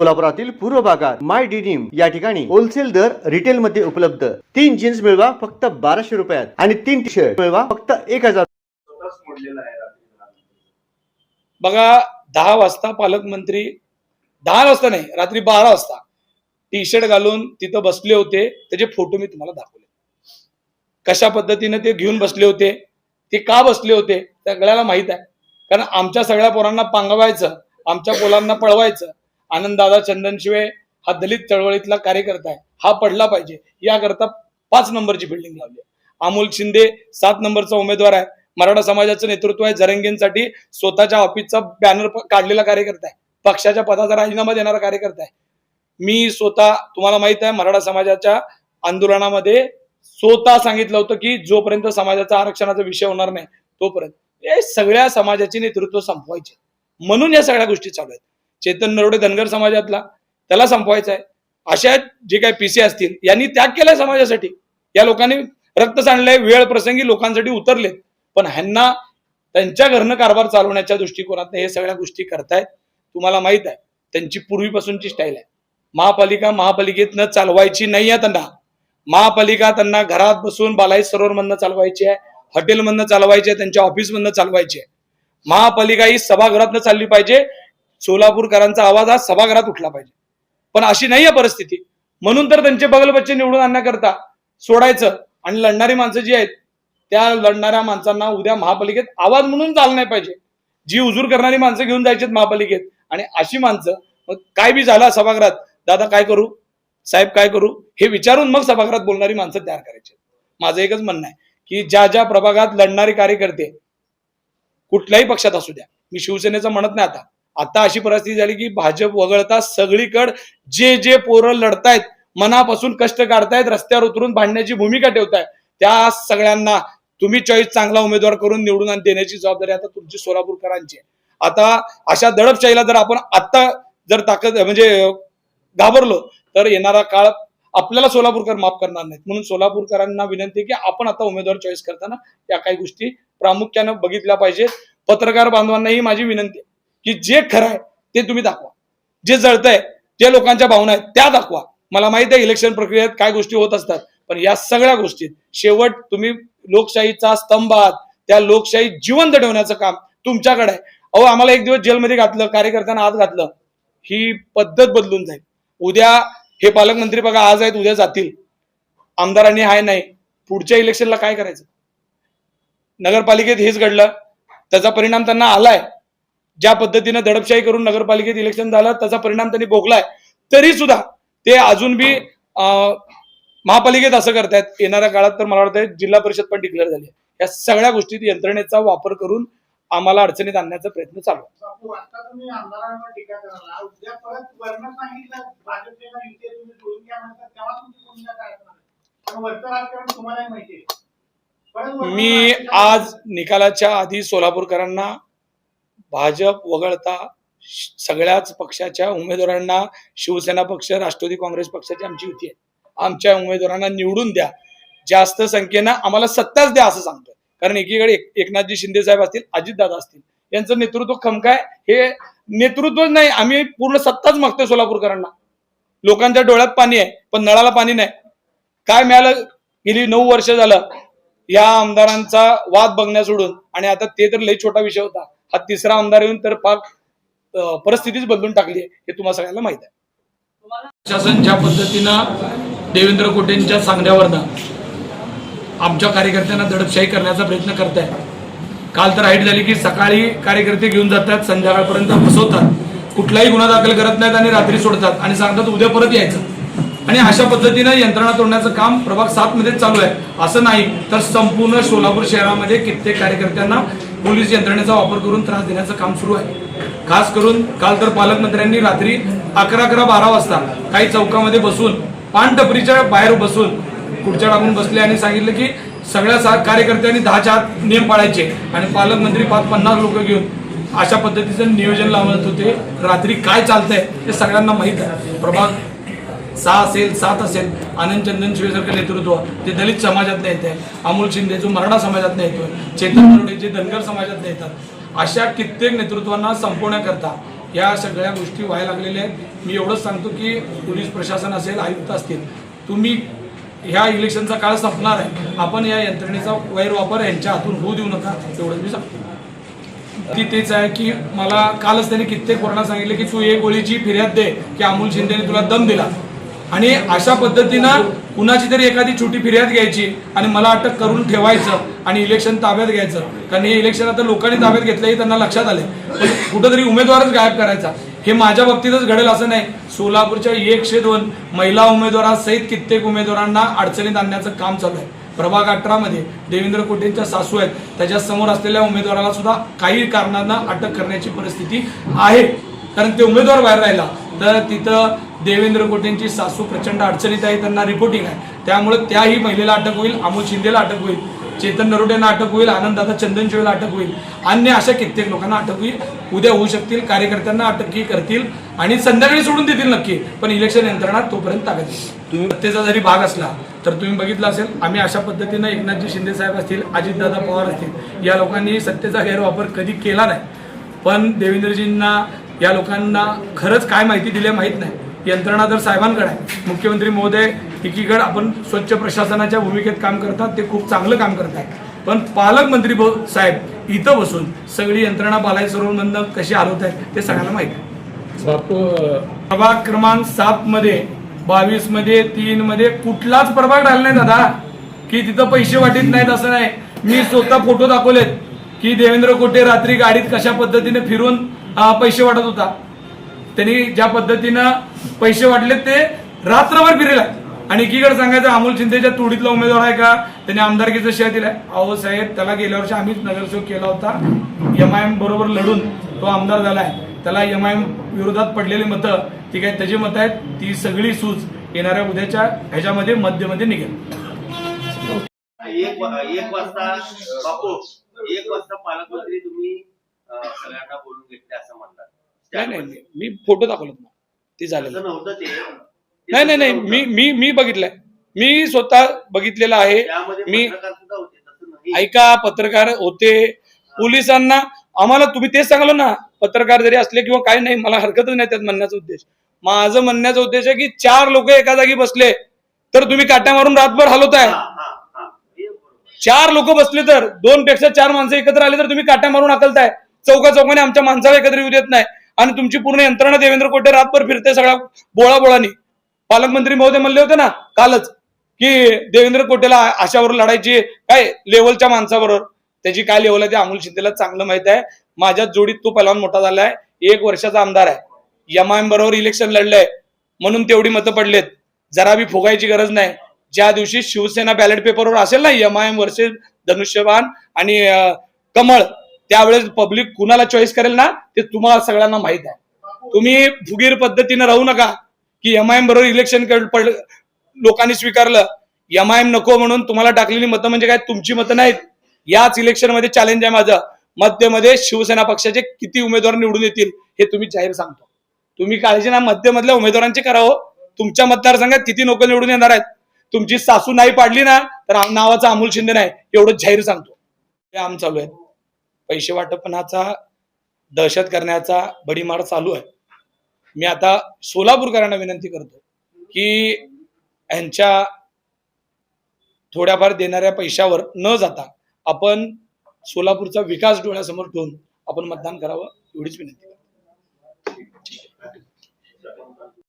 कोल्हापुरातील पूर्व भागात माय डिनिम या ठिकाणी होलसेल दर रिटेल मध्ये उपलब्ध. तीन जीन्स मिळवा फक्त बाराशे रुपयात आणि तीन टी शर्ट मिळवा फक्त एक हजार. बघा दहा वाजता पालकमंत्री दहा वाजता नाही रात्री बारा वाजता टी शर्ट घालून तिथं बसले होते. त्याचे फोटो मी तुम्हाला दाखवले. कशा पद्धतीने ते घेऊन बसले होते ते का बसले होते सगळ्याला माहीत आहे. कारण आमच्या सगळ्या पोरांना पांगवायचं आमच्या पोलांना पळवायचं आनंददादा चंदनशिवे हा दलित चळवळीतला कार्यकर्ता आहे. हा पडला पाहिजे. याकरता पाच नंबरची बिल्डिंग लावली आहे. अमोल शिंदे सात नंबरचा उमेदवार आहे. मराठा समाजाचं नेतृत्व आहे. जरंगेंसाठी स्वतःच्या ऑफिसचा बॅनर काढलेला कार्यकर्ता आहे. पक्षाच्या पदाचा राजीनामा देणारा कार्यकर्ता आहे. मी स्वतः तुम्हाला माहीत आहे मराठा समाजाच्या आंदोलनामध्ये स्वतः सांगितलं होतं की जोपर्यंत समाजाचा आरक्षणाचा विषय होणार नाही तोपर्यंत. हे सगळ्या समाजाचे नेतृत्व संपवायचे. म्हणून या सगळ्या गोष्टी चालू आहेत. चेतन नरोडे धनगर समाजातला त्याला संपवायचा आहे. अशा जे काही पीसी असतील यांनी त्याग केलाय समाजासाठी. या लोकांनी रक्त सांडलंय वेळ प्रसंगी लोकांसाठी उतरले पण ह्यांना त्यांच्या घरनं कारभार चालवण्याच्या दृष्टिकोनात हे सगळ्या गोष्टी करतायत तुम्हाला माहीत आहे. त्यांची पूर्वीपासूनची स्टाईल आहे. महापालिका महापालिकेतनं चालवायची नाही आहे त्यांना. महापालिका त्यांना घरात बसून बालाई सरोवरमधनं चालवायची आहे हॉटेलमधनं चालवायची आहे त्यांच्या ऑफिसमधनं चालवायची आहे. महापालिका ही सभागृहातनं चालली पाहिजे सोलापूरकरांचा आवाज आज सभागृहात उठला पाहिजे. पण अशी नाही आहे परिस्थिती. म्हणून तर त्यांचे बगल बच्चे निवडून आणण्याकरता सोडायचं आणि लढणारी माणसं जी आहेत त्या लढणाऱ्या माणसांना उद्या महापालिकेत आवाज म्हणून चाल नाही पाहिजे. जी उजूर करणारी माणसं घेऊन जायची महापालिकेत आणि अशी माणसं मग काय बी झालं सभागृहात दादा काय करू? साहेब काय करू? हे विचारून मग सभागृहात बोलणारी माणसं तयार करायची माझं एकच म्हणणं आहे की ज्या ज्या प्रभागात लढणारे कार्यकर्ते कुठल्याही पक्षात असू द्या मी शिवसेनेचं म्हणत नाही आता आता अशी परिस्थिती झाली की भाजप वगळता सगळीकड जे जे पोरं लढतायत मनापासून कष्ट काढतायत रस्त्यावर उतरून भांडण्याची भूमिका ठेवतायत त्या सगळ्यांना तुम्ही चॉईस चांगला उमेदवार करून निवडून देण्याची जबाबदारी आता तुमची सोलापूरकरांची आहे. आता अशा दडपशाहीला जर आपण आत्ता जर ताकद म्हणजे घाबरलो तर येणारा काळ आपल्याला सोलापूरकर माफ करणार नाहीत. म्हणून सोलापूरकरांना विनंती आहे की आपण आता उमेदवार चॉईस करताना या काही गोष्टी प्रामुख्यानं बघितल्या पाहिजेत. पत्रकार बांधवांनाही माझी विनंती की जे खरं आहे ते तुम्ही दाखवा. जे जळतंय जे लोकांच्या भावना आहेत त्या दाखवा. मला माहीत आहे इलेक्शन प्रक्रियेत काय गोष्टी होत असतात पण या सगळ्या गोष्टीत शेवट तुम्ही लोकशाहीचा स्तंभ आहात. त्या लोकशाही जिवंत ठेवण्याचं काम तुमच्याकडे आहे. अहो आम्हाला एक दिवस जेलमध्ये घातलं कार्यकर्त्यांना आत घातलं. ही पद्धत बदलून जाईल. उद्या हे पालकमंत्री बघा आज आहेत उद्या जातील. आमदारांनी हाय नाही. पुढच्या इलेक्शनला काय करायचं? नगरपालिकेत हेच घडलं. त्याचा परिणाम त्यांना आलाय. ज्या पद्धतीनं दडपशाही करून नगरपालिकेत इलेक्शन झालं त्याचा परिणाम त्यांनी भोगलाय तरी सुद्धा ते अजून बी महापालिकेत असं करतायत. येणाऱ्या काळात तर मला वाटतं जिल्हा परिषद पण डिक्लेअर झाली. या सगळ्या गोष्टीत यंत्रणेचा वापर करून आम्हाला अडचणीत आणण्याचा प्रयत्न चालू वर्ण मी आज निकालाच्या आधी सोलापूरकरांना भाजप वगळता सगळ्याच पक्षाच्या उमेदवारांना शिवसेना पक्ष राष्ट्रवादी काँग्रेस पक्षाची आमची युती आहे. आमच्या उमेदवारांना निवडून द्या. जास्त संख्येनं आम्हाला सत्ताच द्या असं सांगतोय. कारण एकीकडे एक- एकनाथजी शिंदे साहेब असतील अजितदादा असतील यांचं नेतृत्व खमकाय. हे नेतृत्वच नाही आम्ही पूर्ण सत्ताच मागतोय सोलापूरकरांना. लोकांच्या डोळ्यात पाणी आहे पण नळाला पाणी नाही. काय मिळालं? गेली नऊ वर्ष झालं. या आमदारांचा वाद बघण्या सोडून आणि आता ते तर लई छोटा विषय होता. हा तिसरा आमदार येऊन तर पाक परिस्थितीच बदलून टाकली आहे हे तुम्हाला सगळ्यांना माहीत आहे. शासन ज्या पद्धतीनं देवेंद्र कोटेंच्या सांगण्यावरनं आमच्या कार्यकर्त्यांना दडपशाही करण्याचा प्रयत्न करत आहे काल तर हाईट झाली की सकाळी कार्यकर्ते घेऊन जातात संध्याकाळपर्यंत बसवतात. कुठलाही गुन्हा दाखल करत नाहीत आणि रात्री सोडतात आणि सांगतात उद्या परत यायचं. आणि अशा पद्धतीनं यंत्रणा तोडण्याचं काम प्रभाग सात मध्ये चालू आहे. असं नाही तर संपूर्ण सोलापूर शहरामध्ये कित्येक कार्यकर्त्यांना पोलीस यंत्रणेचा वापर करून त्रास देण्याचं काम सुरू आहे. खास करून काल तर पालकमंत्र्यांनी रात्री अकरा अकरा बारा वाजता काही चौकामध्ये बसून पानटपरीच्या बाहेर बसून खुर्च्या टाकून बसले आणि सांगितलं की सगळ्या सा- कार्यकर्त्यांनी दहाच्या आत नियम पाळायचे आणि पालकमंत्री पाच पन्नास लोक घेऊन अशा पद्धतीचं नियोजन लावत होते. रात्री काय चालतंय ते सगळ्यांना माहीत आहे. प्रभाग सहा असेल सात असेल. आनंद चंदन शिवेसारखं नेतृत्व ते दलित समाजात येते अमोल शिंदे जो मराठा समाजात येतोय चेतन नरोडे जे धनगर समाजात येतात अशा कित्येक नेतृत्वांना संपवण्याकरता या सगळ्या गोष्टी व्हायला लागलेल्या आहेत. मी एवढंच सांगतो की पोलीस प्रशासन असेल आयुक्त असतील तुम्ही ह्या इलेक्शनचा काळ संपणार आहे. आपण या यंत्रणेचा गैरवापर यांच्या हातून होऊ देऊ नका एवढंच मी सांगतो. ती तेच आहे की मला कालच त्यांनी कित्येक कोरोना सांगितले की तू एक गोळीची फिर्याद दे की अमोल शिंदेने तुला दम दिला. आणि अशा पद्धतीनं कुणाची तरी एखादी छोटी फिर्याद घ्यायची आणि मला अटक करून ठेवायचं आणि इलेक्शन ताब्यात घ्यायचं. कारण हे इलेक्शन आता लोकांनी ताब्यात घेतलं हे त्यांना लक्षात आले पण कुठंतरी उमेदवारच गायब करायचा. हे माझ्या बाबतीतच घडेल असं नाही. सोलापूरच्या एकशे दोन महिला उमेदवारासहित कित्येक उमेदवारांना अडचणीत आणण्याचं काम चालू आहे. प्रभाग अठरामध्ये देवेंद्र कोटेंच्या सासू आहेत. त्याच्यासमोर असलेल्या उमेदवाराला सुद्धा काही कारणांना अटक करण्याची परिस्थिती आहे. कारण ते उमेदवार बाहेर राहिला. तर तिथं देवेंद्र कोटेंची सासू प्रचंड अडचणीत आहे त्यांना रिपोर्टिंग आहे. त्यामुळे त्याही महिलेला अटक होईल अमोल शिंदेला अटक होईल चेतन नरोट्यांना अटक होईल आनंददादा चंदनशिवेला अटक होईल. अन्य अशा कित्येक लोकांना अटक होईल. उद्या होऊ शकतील कार्यकर्त्यांना अटकही करतील आणि संध्याकाळी सोडून देतील नक्की पण इलेक्शन यंत्रणा तोपर्यंत ताकद तुम्ही सत्तेचा जरी भाग असला तर तुम्ही बघितलं असेल आम्ही अशा पद्धतीनं एकनाथजी शिंदे साहेब असतील अजितदादा पवार असतील या लोकांनी सत्तेचा गैरवापर कधी केला नाही. पण देवेंद्रजींना या लोकांना खरंच काय माहिती दिली माहीत नाही. यंत्रणा तर साहेबांकडे आहे. मुख्यमंत्री महोदय एकीकडे आपण स्वच्छ प्रशासनाच्या भूमिकेत काम करतात ते खूप चांगलं काम करतात पण पालकमंत्री साहेब इथं बसून सगळी यंत्रणा बालाई सरोवरमधनं कशी हलवत आहेत ते सगळ्यांना माहिती आहे. प्रभाग क्रमांक सात मध्ये बावीसमध्ये तीन मध्ये कुठलाच प्रभाग नाही दादा. की तिथं पैसे वाटीत नाहीत असं नाही. मी स्वतः फोटो दाखवलेत की देवेंद्र कोटे रात्री गाडीत कशा पद्धतीने फिरून पैसे वाटत होता. त्यांनी ज्या पद्धतीनं पैसे वाटले ते रात्रभर फिरेला. आणि एकीकडे सांगायचं अमोल शिंदेच्या तोडीतला उमेदवार आहे का? त्यांनी आमदारकीचं शेअर दिलाय. अहो साहेब त्याला गेल्या वर्षी आम्हीच नगरसेवक केला होता. एम आय एम बरोबर लढून तो आमदार झालाय त्याला एम आय एम विरोधात पडलेली मतं ती काय त्याची मतं आहेत ती सगळी सूज येणाऱ्या उद्याच्या ह्याच्यामध्ये मध्यमध्ये निघेल. एक वाजता बापू एक वाजता पालकमंत्री तुम्ही सगळ्यांना बोलून घेतले असं म्हणतात. नाही नाही. मी फोटो दाखवले तुम्हाला ते झालेलं. नाही नाही नाही मी मी मी बघितलंय. मी स्वतः बघितलेलं आहे. मी पत्रकार सुद्धा होते तसं नाही. ऐका पत्रकार होते. पोलिसांना आम्हाला तुम्ही तेच सांगलो ना पत्रकार जरी असले किंवा काही नाही मला हरकतच नाही त्यात म्हणण्याचा उद्देश. माझं म्हणण्याचा उद्देश आहे की चार लोक एका जागी बसले तर तुम्ही काट्या मारून रातभर हलवताय चार लोक बसले तर दोन पेक्षा चार माणसं एकत्र आले तर तुम्ही काट्या मारून हकलताय. चौका चौकाने आमच्या माणसाला एकत्र येऊ देत नाही. आणि तुमची पूर्ण यंत्रणा देवेंद्र कोटे रातभर फिरते सगळ्या बोळा बोळानी पालकमंत्री महोदय म्हणले होते ना कालच की देवेंद्र कोटेला अशावर लढायची काय लेवलच्या माणसाबरोबर. त्याची काय लेवल आहे ते अमोल शिंदेला चांगलं माहीत आहे. माझ्या जोडीत तो पहिलवान मोठा झालाय एक वर्षाचा आमदार आहे. एम बरोबर इलेक्शन लढलंय. म्हणून तेवढी मतं पडलेत. जरा बी फुगायची गरज नाही. ज्या दिवशी शिवसेना बॅलेट पेपरवर असेल ना एम वर्सेस धनुष्यबाण आणि कमळ त्यावेळेस पब्लिक कुणाला चॉईस करेल ना ते तुम्हाला सगळ्यांना माहीत आहे. तुम्ही फुगीर पद्धतीने राहू नका की एमआयएम बरोबर इलेक्शन लोकांनी स्वीकारलं एमआयएम नको म्हणून तुम्हाला टाकलेली मतं म्हणजे काय तुमची मतं नाहीत. याच इलेक्शनमध्ये चॅलेंज आहे माझं. मध्यमध्ये शिवसेना पक्षाचे किती उमेदवार निवडून येतील हे तुम्ही जाहीर सांगतो. तुम्ही काळजी ना मध्यमधल्या उमेदवारांची करावं हो. तुमच्या मतदारसंघात किती लोक निवडून येणार आहेत? तुमची सासू नाही पाडली ना तर नावाचा अमोल शिंदे नाही एवढं जाहीर सांगतो. हे आम चालू आहे पैसे वाटपणाचा दहशत करण्याचा बडीमार चालू आहे. मी आता सोलापूरकरांना विनंती करतो की यांच्या थोड्याफार देणाऱ्या पैशावर न जाता आपण सोलापूरचा विकास डोळ्यासमोर ठेवून आपण मतदान करावं एवढीच विनंती करतो.